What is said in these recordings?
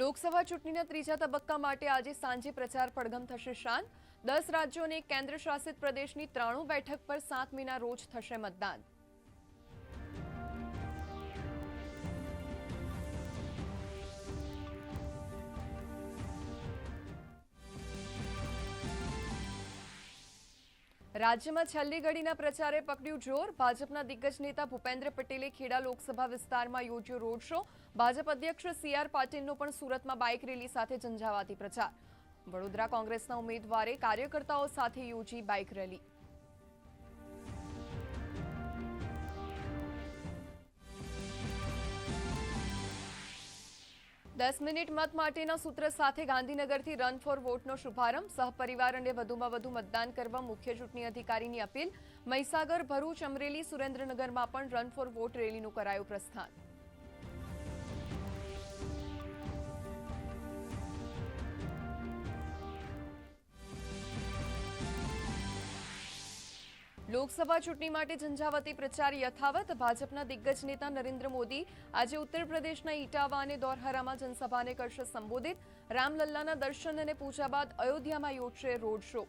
લોકસભા ચૂંટણીના ત્રીજા તબક્કા માટે આજે સાંજે પ્રચાર પડઘમ થશે શાંત. દસ રાજ્યો અને કેન્દ્ર શાસિત પ્રદેશની ત્રાણું બેઠક પર સાત મેના રોજ થશે મતદાન. રાજ્યમાં છેલ્લી ઘડીના પ્રચારે પકડ્યું જોર. ભાજપના દિગ્ગજ નેતા ભૂપેન્દ્ર પટેલે ખેડા લોકસભા વિસ્તારમાં યોજ્યો રોડ શો. ભાજપ અધ્યક્ષ સી આર પાટીલનો પણ સુરતમાં બાઇક રેલી સાથે ઝંઝાવાતી પ્રચાર. વડોદરા કોંગ્રેસના ઉમેદવારે કાર્યકર્તાઓ સાથે યોજી બાઇક રેલી. દસ મિનિટ મત માટેના સૂત્ર સાથે ગાંધીનગરથી રન ફોર વોટનો શુભારંભ. સહપરિવાર અને વધુમાં વધુ મતદાન કરવા મુખ્ય ચૂંટણી અધિકારીની અપીલ. મહીસાગર, ભરૂચ, અમરેલી, સુરેન્દ્રનગરમાં પણ રન ફોર વોટ રેલીનું કરાયું પ્રસ્થાન. લોકસભા ચૂંટણી માટે ઝંઝાવતી પ્રચાર યથાવત. ભાજપના દિગ્ગજ નેતા નરેન્દ્ર મોદી આજે ઉત્તર પ્રદેશના ઇટાવા અને દોરહરામાં જનસભાને કરશે સંબોધિત. રામલલ્લાના દર્શન અને પૂજા બાદ અયોધ્યામાં યોજશે રોડ શો.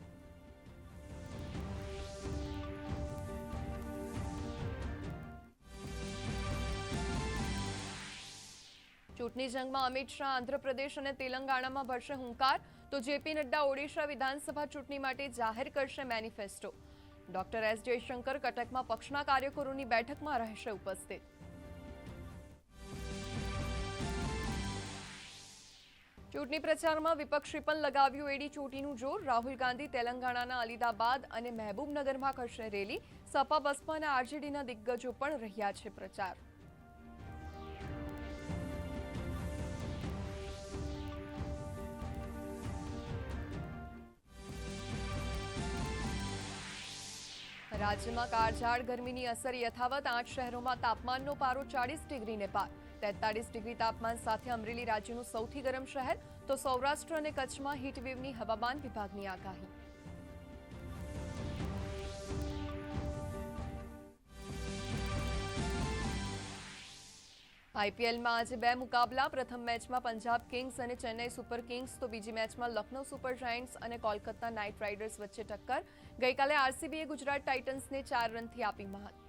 ચૂંટણી જંગમાં અમિત શાહ આંધ્રપ્રદેશ અને તેલંગાણામાં ભરશે હુંકાર. તો જેપી નડ્ડા ઓડિશા વિધાનસભા ચૂંટણી માટે જાહેર કરશે મેનિફેસ્ટો. ડોક્ટર એસ જયશંકર કટકમાં પક્ષના કાર્યકરોની બેઠકમાં રહેશે ઉપસ્થિત. ચૂંટણી પ્રચારમાં વિપક્ષે પણ લગાવ્યું એડી ચોટીનું જોર. રાહુલ ગાંધી તેલંગાણાના અલીદાબાદ અને મહેબૂબનગરમાં કરશે રેલી સપા બસપા અને આરજેડીના દિગ્ગજો પણ રહ્યા છે પ્રચાર. રાજ્યમાં કાળઝાળ ગરમીની અસર યથાવત આઠ શહેરોમાં તાપમાનનો પારો ચાળીસ ડિગ્રીને પાર. તેતાળીસ ડિગ્રી તાપમાન સાથે અમરેલી રાજ્યનું સૌથી ગરમ શહેર, તો સૌરાષ્ટ્ર અને કચ્છમાં હીટવેવની હવામાન વિભાગની આગાહી. આઈપીએલમાં આજે બે મુકાબલા. પ્રથમ મેચમાં પંજાબ કિંગ્સ અને ચેન્નઈ સુપર કિંગ્સ. તો બીજી મેચમાં લખનૌ સુપર જાયન્ટ્સ અને કોલકાતા નાઇટ રાઇડર્સ વચ્ચે ટક્કર. ગઈકાલે આરસીબીએ ગુજરાત ટાઇટન્સને ચાર રનથી આપી મહાત